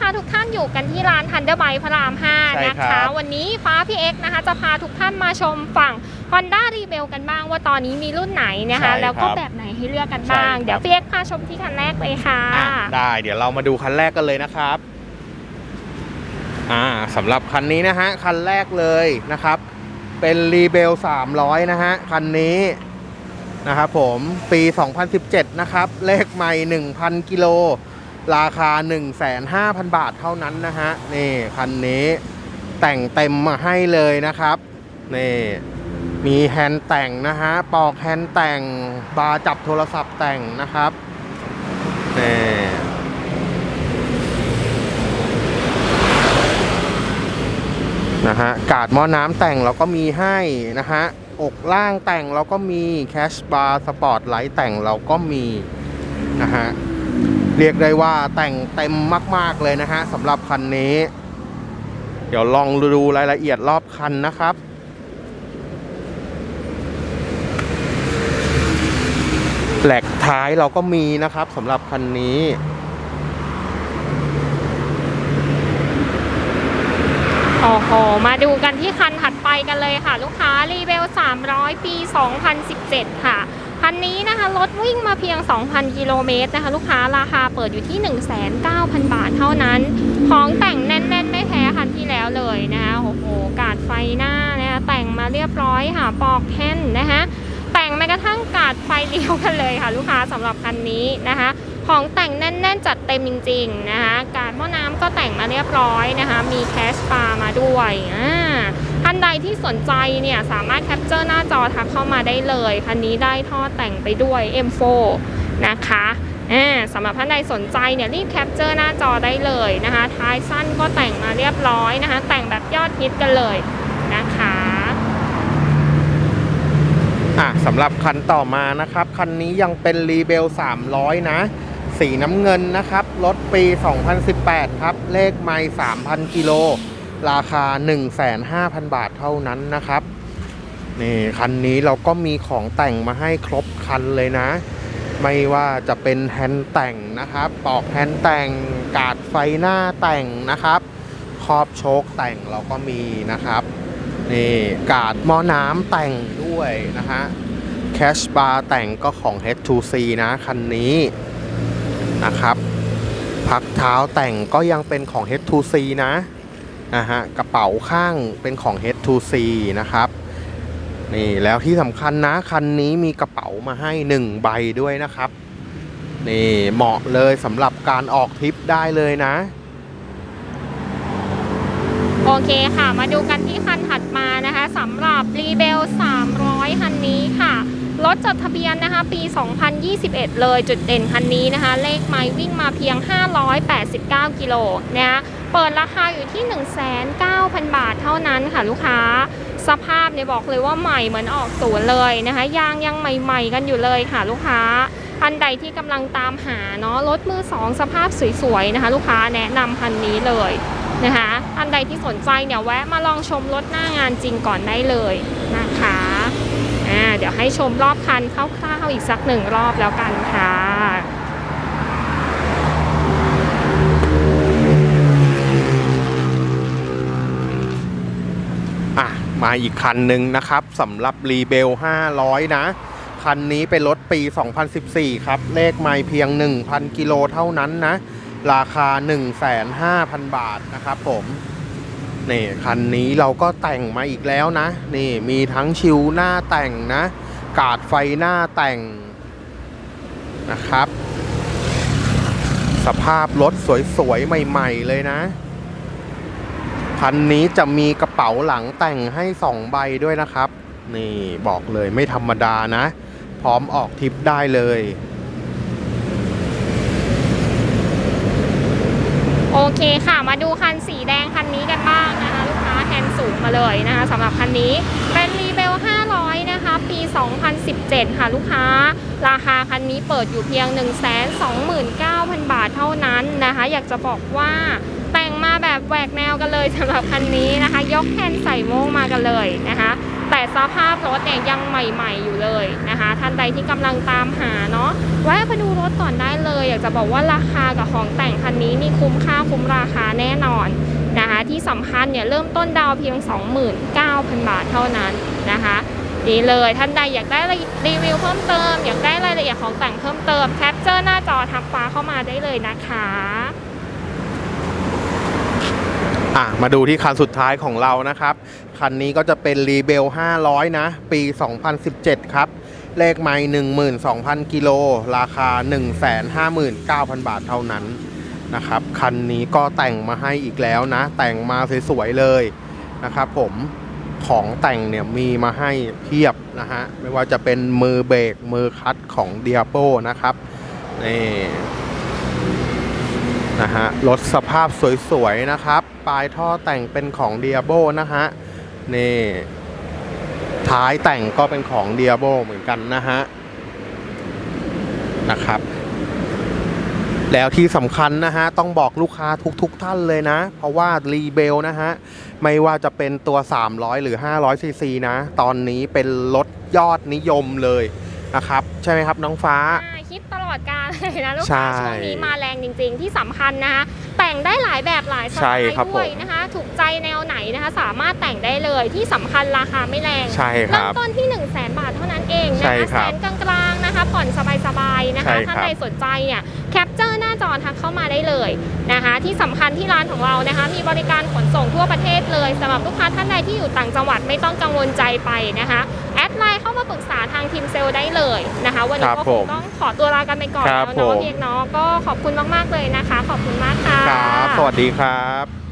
พาทุกท่านอยู่กันที่ร้านทันเดอร์ไบพระรามใช่5นะครัคะบวันนี้ฟ้าพี่เอ็กซ์นะคะ จะพาทุกท่านมาชมฝั่ง Honda r e b e l กันบ้างว่าตอนนี้มีรุ่นไหนนะคะ แล้วก็แบบไหนให้เลือกกันบ้าง เดี๋ยวพี่เอ็กซ์พาชมที่คันแรกเลยค่ะอะ ได้ เดี๋ยวเรามาดูคันแรกกันเลยนะครับอ่าสำหรับคันนี้นะฮะ คันแรกเลยนะครับ เป็นรีเบล300 นะฮะ คันนี้นะครับผมปี 2017 นะครับ เลขใหม่ 1,000 กิโล ราคา 1,500,000 บาทเท่านั้นนะฮะนี่คันนี้แต่งเต็มมาให้เลยนะครับนี่มีแฮนด์แต่งนะฮะปอกแฮนด์แต่งบาร์จับโทรศัพท์แต่งนะครับนี่นะฮะกาดหม้อน้ำแต่งเราก็มีให้นะฮะอกล่างแต่งเราก็มีแคชบาร์สปอร์ตไลท์แต่งเราก็มีนะฮะ เรียกได้ว่าแต่งเต็มมาก ๆเลยนะฮะสำหรับคันนี้ เดี๋ยวลองดูรายละเอียดรอบคันนะครับแหลกท้ายเราก็มีนะครับสำหรับคันนี้ โอ้โห มาดูกันที่คันถัดไปกันเลยค่ะ ลูกค้ารีเบล300 ปี 2017 ค่ะ คันนี้นะคะรถวิ่งมาเพียง 2,000 กิโลเมตรนะคะ ลูกค้าราคาเปิดอยู่ที่ 19,000 บาทเท่านั้น ของแต่งแน่นๆ ไม่แพ้คันที่แล้วเลยนะคะโอ้โหกาดไฟหน้านะคะแต่งมาเรียบร้อยค่ะปอกแท่นนะคะแต่งแม้กระทั่งกาดไฟเลี้ยวกันเลยค่ะ ลูกค้าสำหรับคันนี้นะคะ ของแต่งแน่นๆ จัดเต็มจริงๆนะคะการหม้อน้ำก็แต่งมาเรียบร้อยนะคะ มีแคชบาร์มาด้วยอ่า ท่านใดที่สนใจเนี่ยสามารถแคปเจอร์หน้าจอทักเข้ามาได้เลย คันนี้ได้ท่อแต่งไปด้วย M4 นะคะอ่าสำหรับท่านใดสนใจเนี่ยรีบแคปเจอร์หน้าจอได้เลยนะคะ ท้ายสั้นก็แต่งมาเรียบร้อยนะคะ แต่งแบบยอดฮิตกันเลยนะคะอะสำหรับคันต่อมานะครับ คันนี้ยังเป็นรีเบล300 นะ สีน้ำเงินนะครับ รถปี 2018 ครับ เลขไม่3,000 กิโล ราคา 1,500,000 บาทเท่านั้นนะครับนี่คันนี้เราก็มีของแต่งมาให้ครบคันเลยนะ ไม่ว่าจะเป็นแฮนด์แต่งนะครับปอกแฮนด์แต่งกาดไฟหน้าแต่งนะครับครอบโชคแต่งเราก็มีนะครับนี่กาดหม้อน้ำแต่งด้วยนะฮะแคชบาร์แต่งก็ของ H2C นะ คันนี้นะครับ พักเท้าแต่งก็ยังเป็นของ H2C นะ นะฮะกระเป๋าข้างเป็นของ H2C นะครับนี่แล้วที่สำคัญนะคันนี้มีกระเป๋ามาให้ 1 ใบด้วยนะครับ นี่เหมาะเลยสำหรับการออกทริปได้เลยนะ โอเคค่ะ มาดูกันที่คันถัดมานะคะสำหรับรีเบล300 คันนี้ค่ะ รถจดทะเบียนนะคะ ปี 2021 เลยจุดเด่นคันนี้นะคะ เลขไมล์วิ่งมาเพียง 589 กิโลนะคะเปิดราคาอยู่ที่ 1,900 บาทเท่านั้นค่ะลูกค้า สภาพเนี่ยบอกเลยว่าใหม่เหมือนออกศูนย์เลยนะคะ ยางยังใหม่ๆ กันอยู่เลยค่ะลูกค้าท่านใดที่กำลังตามหาเนาะรถมือสองสภาพสวยๆนะคะ ลูกค้าแนะนำคันนี้เลย นะคะท่านใดที่สนใจเนี่ยแวะมาลองชมรถหน้างานจริงก่อนได้เลยนะคะอ่าเดี๋ยวให้ชมรอบคันคร่าวๆอีกสักหนึ่งรอบแล้วกันค่ะอะมาอีกคันหนึ่งนะครับสำหรับรีเบล500 นะ คันนี้เป็นรถปี 2014 ครับ เลขไม่เพียง 1,000 กิโลเท่านั้นนะ ราคา 1,500,000 บาทนะครับผมนี่คันนี้เราก็แต่งมาอีกแล้วนะ นี่มีทั้งชิวหน้าแต่งนะ กาดไฟหน้าแต่งนะครับ สภาพรถสวยๆ ใหม่ๆ เลยนะ คันนี้จะมีกระเป๋าหลังแต่งให้สองใบด้วยนะครับ นี่บอกเลยไม่ธรรมดานะ พร้อมออกทริปได้เลย โอเคค่ะ มาดูคันสีแดงคันนี้กันบ้างนะคะลูกค้าแฮนด์สูงมาเลยนะคะสำหรับคันนี้เป็นรีเบล500 นะคะ ปี 2017 ค่ะลูกค้า ราคาคันนี้เปิดอยู่เพียง 129,000 บาทเท่านั้นนะคะ อยากจะบอกว่าแต่งมาแบบแหวกแนวกันเลยสำหรับคันนี้นะคะ ยกแทนใส่โม่งมากันเลยนะคะ แต่สภาพรถเนี่ยยังใหม่ๆอยู่เลยนะคะ ท่านใดที่กำลังตามหาเนาะแวะมาดูรถก่อนได้เลย อยากจะบอกว่าราคากับของแต่งคันนี้นี่คุ้มค่าคุ้มราคาแน่นอนนะคะ ที่สำคัญเนี่ยเริ่มต้นดาวเพียง 29,000 บาทเท่านั้นนะคะ นี่เลย ท่านใดอยากได้รีวิวเพิ่มเติม อยากได้รายละเอียดของแต่งเพิ่มเติมแคปเจอร์หน้าจอทักฟ้าเข้ามาได้เลยนะคะอะมาดูที่คันสุดท้ายของเรานะครับ คันนี้ก็จะเป็นรีเบล500 นะ ปี 2017 ครับ เลขไม่12,000 กิโล ราคา 159,000 บาทเท่านั้นนะครับ คันนี้ก็แต่งมาให้อีกแล้วนะ แต่งมาสวยๆเลยนะครับผม ของแต่งเนี่ยมีมาให้เพียบนะฮะ ไม่ว่าจะเป็นมือเบรกมือคัดของ d i a b o นะครับนี่นะฮะรถสภาพสวยๆนะครับ ปลายท่อแต่งเป็นของ d i a b o นะฮะนี่ท้ายแต่งก็เป็นของ d i a b o เหมือนกันนะฮะนะครับ แล้วที่สำคัญนะฮะ ต้องบอกลูกค้าทุกๆทท่านเลยนะ เพราะว่ารีเบลนะฮะ ไม่ว่าจะเป็นตัว 300 หรือ 500ซีซีนะ ตอนนี้เป็นรถยอดนิยมเลยนะครับ ใช่ไหมครับน้องฟ้าอ่าฮิตตลอดกาลเลยนะลูกใช่ค้าช่วงนี้มาแรงจริง ๆ ที่สำคัญนะคะแต่งได้หลายแบบหลายสใช่ไตล์ครับด้วยผมนะคะ ถูกใจแนวไหนนะคะ สามารถแต่งได้เลยที่สำคัญราคาไม่แรงใช่คเริ่รัมบต้นที่ 1 0 0 0 0แบาทเท่านั้นเองนะใช่คะครัแสบนกลางๆนะคะ ผ่อนสบายๆนะใช่คะครับท่านใดสนใจเนี่ยแคปเจอร์หน้า จอทักเข้ามาได้เลยนะคะ ที่สำคัญที่ร้านของเรานะคะ มีบริการขนส่งทั่วประเทศเลยสำหรับลูกค้าท่านใดที่อยู่ต่างจังหวัดไม่ต้องกังวลใจไปนะคะแอดไลน์เข้ามาปรึกษาทางทีมเซลล์ได้เลยนะคะ วันนี้ครับก็ผคงมต้องขอตัวลากันไปก่อนครัแล้บวเนาะผมเพียงเนาะก็ขอบคุณมากๆเลยนะคะ ขอบคุณมากค่ะครับสวัสดีครับ